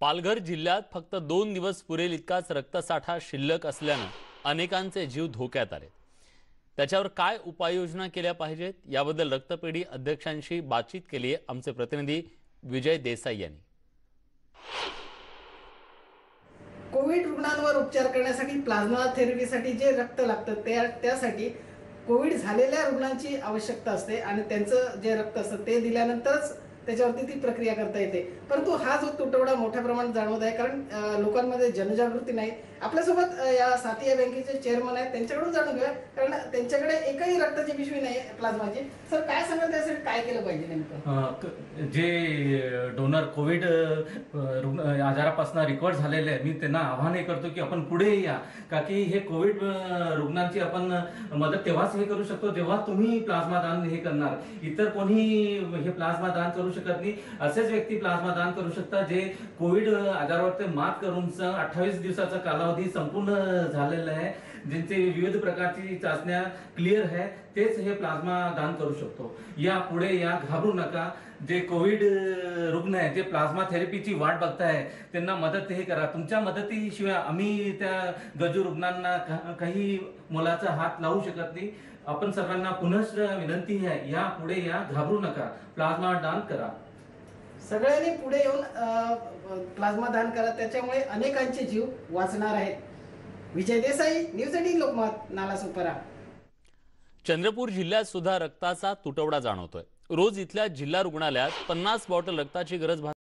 पालघर जिल्ह्यात फक्त दोन दिवस पुरेल इतकाच रक्तसाठा शिल्लक असल्यानं अनेकांचे जीव धोक्यात आले. त्याच्यावर काय उपाययोजना केल्या पाहिजेत? याबद्दल रक्तपेढी अध्यक्षांशी बातचीत केली आहे आमचे प्रतिनिधी विजय देसाई यांनी. कोविड रुग्णांवर उपचार करण्यासाठी प्लाझ्मा थेरपीसाठी जे रक्त लागतं त्या त्यासाठी कोविड झालेल्या रुग्णांची आवश्यकता असते आणि त्यांचं जे रक्त असतं ते दिल्यानंतरच त्याच्यावरती ती प्रक्रिया करता येते. परंतु हा जो तुटवडा मोठ्या प्रमाणात जाणवत आहे कारण लोकांमध्ये जनजागृती नाही. आपल्यासोबत या साथिया बँकेचे चेअरमन आहेत त्यांच्याकडून जाणून घेऊया. कारण त्यांच्याकडे एकही रक्ताची पिशवी नाही प्लाझ्माची. सर काय सांगाल त्यासाठी? काय केलं पाहिजे नेमकं? जे डोनर कोविड रुग्ण आजारापासून रिकवर झालेले आहे मी त्यांना आव्हानही करतो की आपण पुढे या. का की हे कोविड रुग्णांची आपण मदत तेव्हाच हे करू शकतो जेव्हा तुम्ही प्लाझ्मा दान हे करणार. इतर कोणी हे प्लाझ्मा दान करू शकत नाही. असेच व्यक्ती प्लाझ्मा दान करू शकतात जे कोविड आजारावर ते मात करून अठ्ठावीस दिवसाचा कालावधी संपूर्ण झालेला आहे. ज्यांचे विविध प्रकारची चाचण्या क्लिअर आहे तेच हे प्लाझ्मा दान करू शकतो. या पुढे या घाबरू नका. जे कोविड रुग्ण आहे जे प्लाझ्मा थेरपीची वाट बघताय त्यांना मदत हे करा. तुमच्या मदतीशिवाय आम्ही त्या गजू रुग्णांना काही मोलाचा हात लावू शकत नाही. आपण सर्वांना पुनश्च विनंती आहे या पुढे या घाबरू नका. प्लाझ्मा दान करा. सगळ्यांनी पुढे येऊन प्लाझ्मा दान करा. त्याच्यामुळे अनेकांचे जीव वाचणार आहेत. विजय देसाई न्यूज एटीन लोकमत नालासोपारा चंद्रपूर जिल्ह्यात सुद्धा रक्ताचा तुटवडा जाणवतोय. रोज इथल्या जिल्हा रुग्णालयात पन्नास बॉटल रक्ताची गरज भासते.